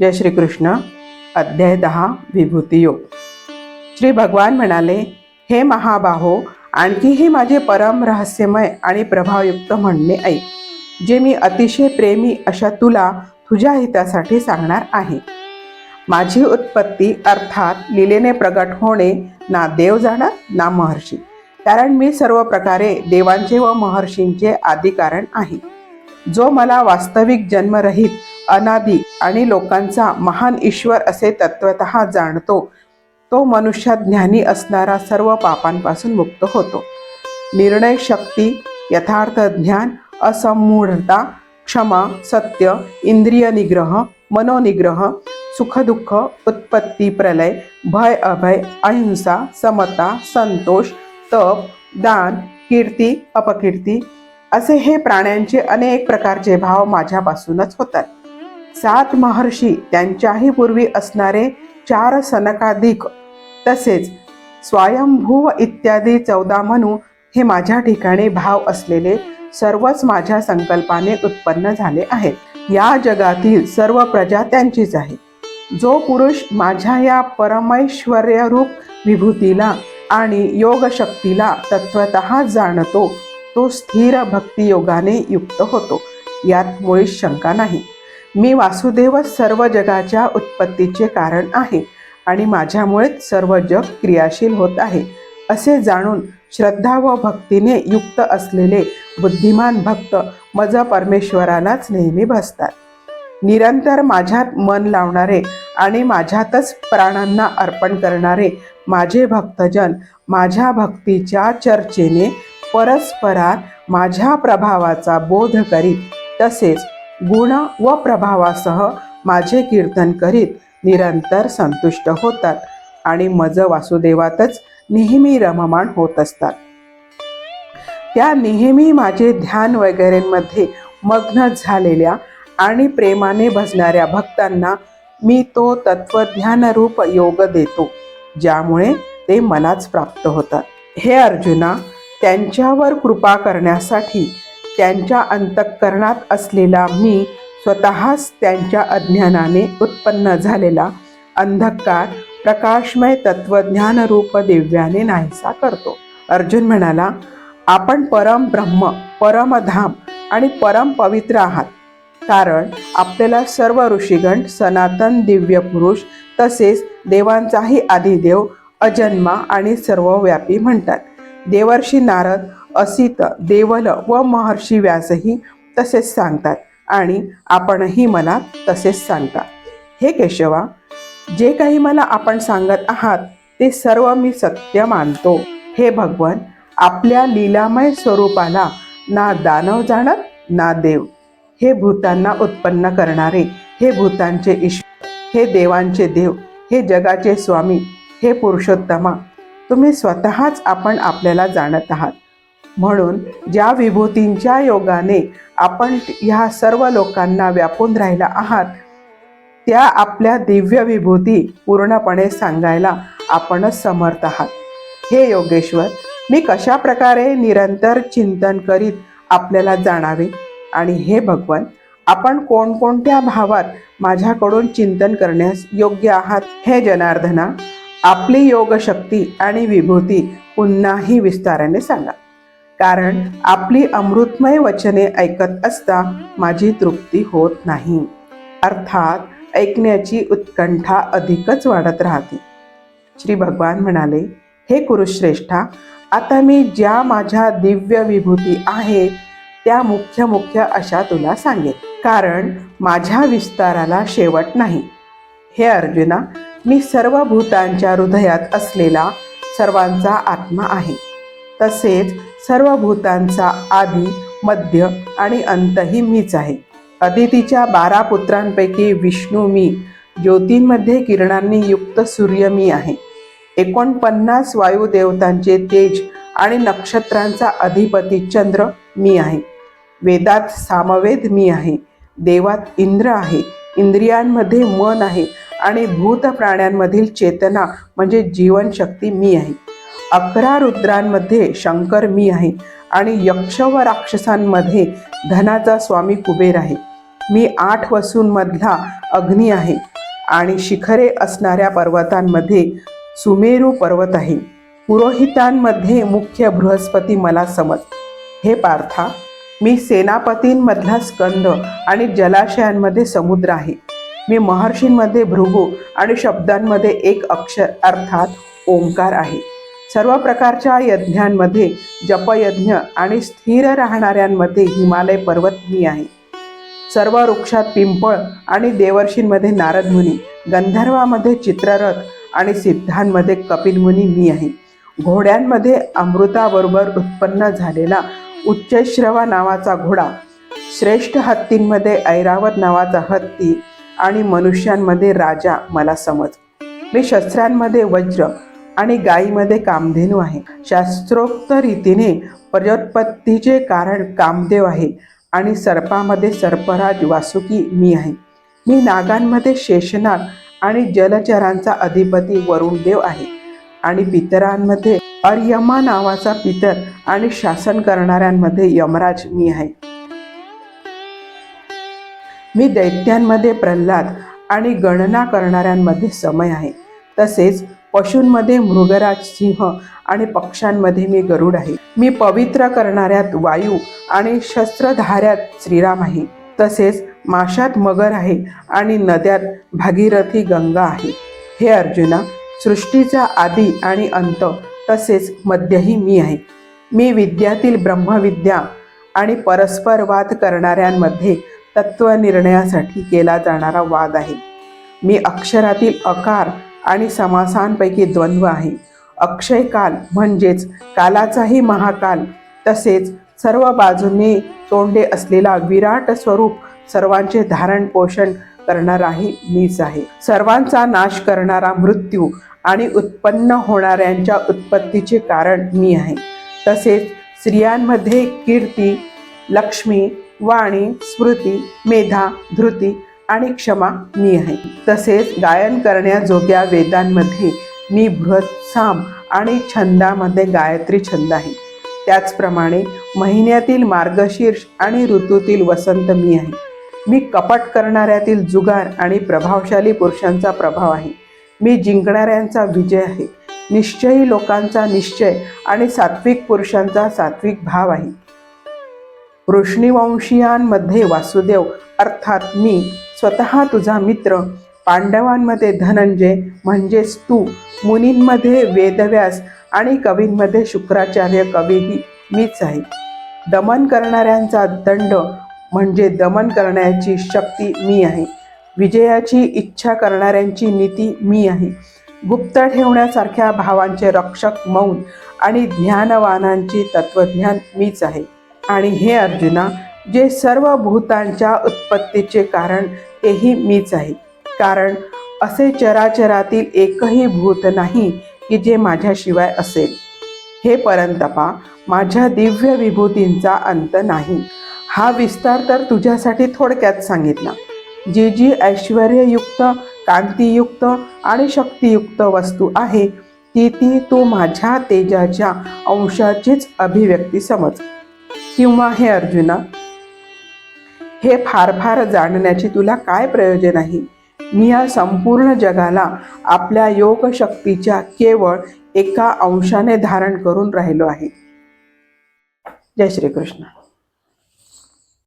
जय श्रीकृष्ण. अध्याय दहा विभूती योग. श्री भगवान म्हणाले हे महाबाहो आणखीही माझे परम रहस्यमय आणि प्रभावयुक्त म्हणणे ऐक जे मी अतिशय प्रेमी अशा तुला तुझ्या हितासाठी सांगणार आहे. माझी उत्पत्ती अर्थात लिलेने प्रगट होणे ना देव जाणार ना महर्षी कारण मी सर्व प्रकारे देवांचे व महर्षींचे आदिकारण आहे. जो मला वास्तविक जन्मरहित अनादी आणि लोकांचा महान ईश्वर असे तत्वत जाणतो. तो मनुष्यात ज्ञानी असणारा सर्व पापांपासून मुक्त होतो. निर्णय शक्ती यथार्थ ज्ञान असमूढता क्षमा सत्य इंद्रिय निग्रह मनोनिग्रह सुखदुःख उत्पत्ती प्रलय भय अभय अहिंसा समता संतोष तप दान कीर्ती अपकीर्ती असे हे प्राण्यांचे अनेक प्रकारचे भाव माझ्यापासूनच होतात. सात महर्षी त्यांच्याही पूर्वी असणारे चार सनकाधिक तसेच स्वयंभूव इत्यादी चौदा म्हणू हे माझ्या ठिकाणी भाव असलेले सर्वच माझ्या संकल्पाने उत्पन्न झाले आहेत. या जगातील सर्व प्रजा त्यांचीच आहे. जो पुरुष माझ्या या परमैश्वर्यरूप विभूतीला आणि योगशक्तीला तत्वत जाणतो तो स्थिर भक्तियोगाने युक्त होतो. यात मुळीच शंका नाही. मी वासुदेवच सर्व जगाच्या उत्पत्तीचे कारण आहे आणि माझ्यामुळेच सर्व जग क्रियाशील होत आहे असे जाणून श्रद्धा व भक्तीने युक्त असलेले बुद्धिमान भक्त मज परमेश्वरालाच नेहमी भसतात. निरंतर माझ्यात मन लावणारे आणि माझ्यातच प्राणांना अर्पण करणारे माझे भक्तजन माझ्या भक्तीच्या चर्चेने परस्परात माझ्या प्रभावाचा बोध करीत तसेच गुण व प्रभावासह माझे कीर्तन करीत निरंतर संतुष्ट होतात आणि मज वासुदेवातच नेहमी रममाण होत असतात. त्या नेहमी माझे ध्यान वगैरेंमध्ये मग्न झालेल्या आणि प्रेमाने भजणाऱ्या भक्तांना मी तो तत्वज्ञानरूप योग देतो ज्यामुळे ते मलाच प्राप्त होतात. हे अर्जुना त्यांच्यावर कृपा करण्यासाठी त्यांच्या अंतःकरणात असलेला मी स्वतःच त्यांच्या अज्ञानाने उत्पन्न झालेला अंधकार प्रकाशमय तत्वज्ञानरूप दिव्याने नाहीसा करतो. अर्जुन म्हणाला आपण परम ब्रह्म परमधाम आणि परम पवित्र आहात. कारण आपल्याला सर्व ऋषीगण सनातन दिव्य पुरुष तसेच देवांचाही आदिदेव अजन्मा आणि सर्वव्यापी म्हणतात. देवर्षी नारद असित देवल व महर्षी व्यासही तसेच सांगतात आणि आपणही मला तसेच सांगता. हे केशवा जे काही मला आपण सांगत आहात ते सर्व मी सत्य मानतो. हे भगवन आपल्या लीलामय स्वरूपाला ना दानव जाणत ना देव. हे भूतांना उत्पन्न करणारे हे भूतांचे ईश्वर हे देवांचे देव हे जगाचे स्वामी हे पुरुषोत्तमा तुम्ही स्वतःच आपण आपल्याला जाणत आहात. म्हणून ज्या विभूतींच्या योगाने आपण ह्या सर्व लोकांना व्यापून राहिला आहात त्या आपल्या दिव्य विभूती पूर्णपणे सांगायला आपणच समर्थ आहात. हे योगेश्वर मी कशा प्रकारे निरंतर चिंतन करीत आपल्याला जाणावे? आणि हे भगवान आपण कोणकोणत्या भावात माझ्याकडून चिंतन करण्यास योग्य आहात? हे जनार्दना आपली योगशक्ती आणि विभूती पुन्हाही विस्ताराने सांगा. कारण आपली अमृतमय वचने ऐकत असता माझी तृप्ती होत नाही. अर्थात ऐकण्याची उत्कंठा अधिकच वाढत राहते. श्री भगवान म्हणाले हे कुरुश्रेष्ठा आता मी ज्या माझ्या दिव्य विभूती आहेत त्या मुख्य मुख्य अशा तुला सांगेन. कारण माझ्या विस्ताराला शेवट नाही. हे अर्जुना मी सर्व भूतांच्या हृदयात असलेला सर्वांचा आत्मा आहे. तसेच सर्व भूतांचा आधी मध्य आणि अंतही मीच आहे. अदितीच्या बारा पुत्रांपैकी विष्णू मी ज्योतींमध्ये किरणांनी युक्त सूर्य मी आहे. एकोणपन्नास वायुदेवतांचे तेज आणि नक्षत्रांचा अधिपती चंद्र मी आहे. वेदात सामवेद मी आहे. देवात इंद्र आहे. इंद्रियांमध्ये मन आहे आणि भूत प्राण्यांमधील चेतना म्हणजे जीवनशक्ती मी आहे. अकरा रुद्रांमध्ये शंकर मी आहे आणि यक्ष व राक्षसांमध्ये धनाचा स्वामी कुबेर आहे. मी आठ वसूंमधला अग्नी आहे आणि शिखरे असणाऱ्या पर्वतांमध्ये सुमेरू पर्वत आहे. पुरोहितांमध्ये मुख्य बृहस्पती मला समज. हे पार्था मी सेनापतींमधला स्कंद आणि जलाशयांमध्ये समुद्र आहे. मी महर्षींमध्ये भृगू आणि शब्दांमध्ये एक अक्षर अर्थात ओंकार आहे. सर्व प्रकारच्या यज्ञांमध्ये जपयज्ञ आणि स्थिर राहणाऱ्यांमध्ये हिमालय पर्वत मी आहे. सर्व वृक्षात पिंपळ आणि देवर्षींमध्ये नारदमुनी गंधर्वामध्ये चित्ररथ आणि सिद्धांमध्ये कपिलमुनी मी आहे. घोड्यांमध्ये अमृताबरोबर उत्पन्न झालेला उच्चश्रवा नावाचा घोडा श्रेष्ठ हत्तींमध्ये ऐरावत नावाचा हत्ती आणि मनुष्यांमध्ये राजा मला समज. मी शस्त्रांमध्ये वज्र आणि गायीमध्ये कामधेनू आहे. शास्त्रोक्त रीतीने प्रजोत्पत्तीचे कारण कामदेव आहे आणि सर्पामध्ये सर्पराज वासुकी मी आहे. मी नागांमध्ये शेषनाग आणि जलचरांचा अधिपती वरुणदेव आहे आणि पितरांमध्ये अर्यमा नावाचा पितर आणि शासन करणाऱ्यांमध्ये यमराज मी आहे. मी दैत्यांमध्ये प्रल्हाद आणि गणना करणाऱ्यांमध्ये समय आहे. तसेच पशूंमध्ये मृगराज सिंह आणि पक्ष्यांमध्ये मी गरुड आहे. मी पवित्र करणाऱ्यात वायू आणि शस्त्रधाऱ्यात श्रीराम आहे. तसेच माशात मगर आहे आणि नद्यात भागीरथी गंगा आहे. हे अर्जुना सृष्टीचा आदी आणि अंत तसेच मध्यही मी आहे. मी विद्यातील ब्रह्मविद्या आणि परस्पर वाद करणाऱ्यांमध्ये तत्वनिर्णयासाठी केला जाणारा वाद आहे. मी अक्षरातील अकार आणि समासांपैकी द्वंद्व आहे. अक्षय काल म्हणजेच कालाचाही महाकाल तसेच सर्व बाजूने तोंडे असलेला विराट स्वरूप सर्वांचे धारण पोषण करणाराही मीच आहे. सर्वांचा नाश करणारा मृत्यू आणि उत्पन्न होणाऱ्यांच्या उत्पत्तीचे कारण मी आहे. तसेच स्त्रियांमध्ये कीर्ती लक्ष्मी वाणी स्मृती मेधा धृती आणि क्षमा मी आहे. तसेच गायन करण्याजोग्या वेदांमध्ये मी बृहत्साम आणि छंदामध्ये गायत्री छंद आहे. त्याचप्रमाणे महिन्यातील मार्गशीर्ष आणि ऋतूतील वसंत मी आहे. मी कपट करणाऱ्यातील जुगार आणि प्रभावशाली पुरुषांचा प्रभाव आहे. मी जिंकणाऱ्यांचा विजय आहे. निश्चयी लोकांचा निश्चय आणि सात्विक पुरुषांचा सात्विक भाव आहे. वृष्णीवंशीयांमध्ये वासुदेव अर्थात मी स्वतः तुझा मित्र. पांडवांमध्ये धनंजय म्हणजेच तू. मुनींमध्ये वेदव्यास आणि कवींमध्ये शुक्राचार्य कवीही मीच आहे. दमन करणाऱ्यांचा दंड म्हणजे दमन करण्याची शक्ती मी आहे. विजयाची इच्छा करणाऱ्यांची नीती मी आहे. गुप्त ठेवण्यासारख्या भावांचे रक्षक मौन आणि ज्ञानवानांची तत्वज्ञान मीच आहे. आणि हे अर्जुना जे सर्व भूतांच्या उत्पत्तीचे कारण तेही मीच आहे. कारण असे चराचरातील एकही भूत नाही की जे माझ्याशिवाय असेल. हे परंतपा माझ्या दिव्य विभूतींचा अंत नाही. हा विस्तार तर तुझ्यासाठी थोडक्यात सांगितला. जी जी ऐश्वर्ययुक्त कांतीयुक्त आणि शक्तियुक्त वस्तू आहे ती ती तू माझ्या तेजाच्या अंशाचीच अभिव्यक्ती समज. किंवा हे अर्जुना हे फार फार जाणण्याची तुला काय प्रयोजन आहे? मी या संपूर्ण जगाला आपल्या योगशक्तीच्या केवळ एका अंशाने धारण करून राहिलो आहे. जय श्रीकृष्ण.